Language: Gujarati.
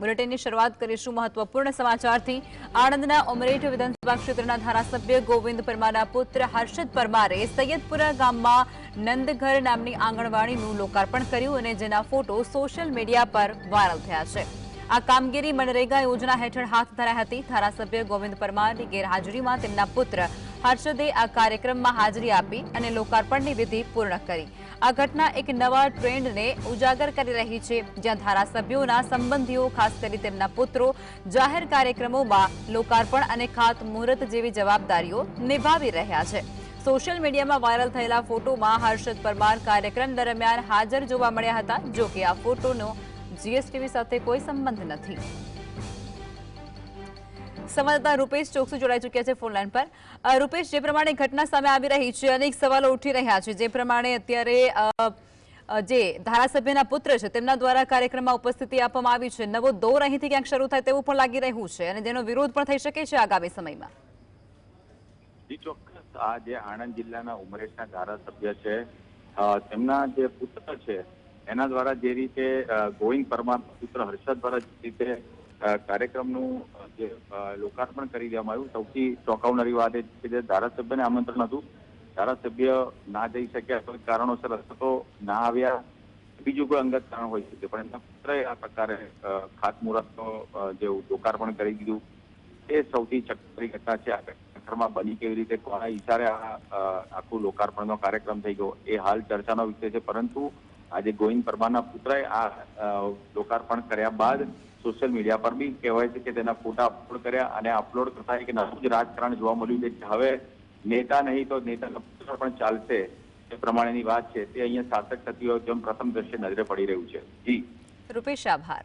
બુલેટિનની શરૂઆત કરીશું મહત્વપૂર્ણ સમાચારથી. આણંદના ઉમરેઠ વિધાનસભા ક્ષેત્રના ધારાસભ્ય ગોવિંદ પરમારના પુત્ર હર્ષદ પરમારે સૈયદપુરા ગામમાં નંદઘર નામની આંગણવાડીનું લોકાર્પણ કર્યું અને જેના ફોટો સોશિયલ મીડિયા પર વાયરલ થયા છે. આ કામગીરી મનરેગા યોજના હેઠળ હાથ ધરાઈ હતી. ધારાસભ્ય ગોવિંદ પરમારની ગેરહાજરીમાં તેમના પુત્ર હર્ષદે આ કાર્યક્રમમાં હાજરી આપી અને લોકાર્પણની વિધિ પૂર્ણ કરી. આ ઘટના એક નવા ટ્રેન્ડને ઉજાગર કરી રહી છે, જ્યાં ધારાસભ્યોના સંબંધીઓ, ખાસ કરી તેમના પુત્રો, જાહેર કાર્યક્રમોમાં લોકાર્પણ અને ખાતમુહૂર્ત જેવી જવાબદારીઓ નિભાવી રહ્યા છે. સોશિયલ મીડિયામાં વાયરલ થયેલા ફોટોમાં હર્ષદ પરમાર કાર્યક્રમ દરમિયાન હાજર જોવા મળ્યા હતા. જો કે આ ફોટોનો જીએસટીવી સાથે કોઈ સંબંધ નથી. સંવાદદાતા રૂપેશ ચોકસી જોડાઈ ચૂક્યા છે ફોનલાઈન પર. રૂપેશ, જે પ્રમાણે ઘટના સામે આવી રહી છે, અનેક સવાલો ઉઠી રહ્યા છે. જે પ્રમાણે અત્યારે જે ધારાસભ્યના પુત્ર છે, તેમના દ્વારા કાર્યક્રમમાં ઉપસ્થિતિ આપવામાં આવી છે. નવો દોર અહીંથી ક્યાંક શરૂ થાય તેવું પણ લાગી રહ્યું છે અને જેનો વિરોધ પણ થઈ શકે છે આગામી સમયમાં. ચોક્કસ. આ જે આણંદ જિલ્લાના ઉમરેઠના ધારાસભ્ય છે તેમના જે પુત્ર છે એના દ્વારા જે રીતે ગોવિંદ પરમાર પુત્ર હર્ષદ દ્વારા જે રીતે કાર્યક્રમનું જે લોકાર્પણ કરી દેવામાં આવ્યું. સૌથી ચોંકાવનારી વાત એ છે કે ધારાસભ્યને આમંત્રણ હતું. ધારાસભ્ય ના જઈ શક્યા કોઈ કારણોસર અથવા તો ના આવ્યા. બીજું કોઈ અંગત કારણ હોઈ શકે. પણ એમના પુત્રએ આ પ્રકારે ખાતમુહૂર્તનો જે લોકાર્પણ કરી દીધું. એ સૌથી ચકરી ઘટના છે. આ ઘરમાં બની કેવી રીતે, કોના ઈશારે આ આખું લોકાર્પણનો કાર્યક્રમ થઈ ગયો, એ હાલ ચર્ચાનો વિષય છે. પરંતુ આજે ગોવિંદ પરમારના પુત્રએ આ લોકાર્પણ કર્યા બાદ સોશિયલ મીડિયા પર બી કહેવાય છે કે તેના ફોટા અપલોડ કર્યા અને અપલોડ કરતા એક નવું જ રાજકારણ જોવા મળ્યું છે. કે હવે નેતા નહીં તો નેતાના પુત્ર પણ ચાલશે. એ પ્રમાણેની વાત છે. તે અહીંયા સાર્થક થતી હોય તેમ પ્રથમ દ્રશ્ય નજરે પડી રહ્યું છે. જી. રૂપેશ, આભાર.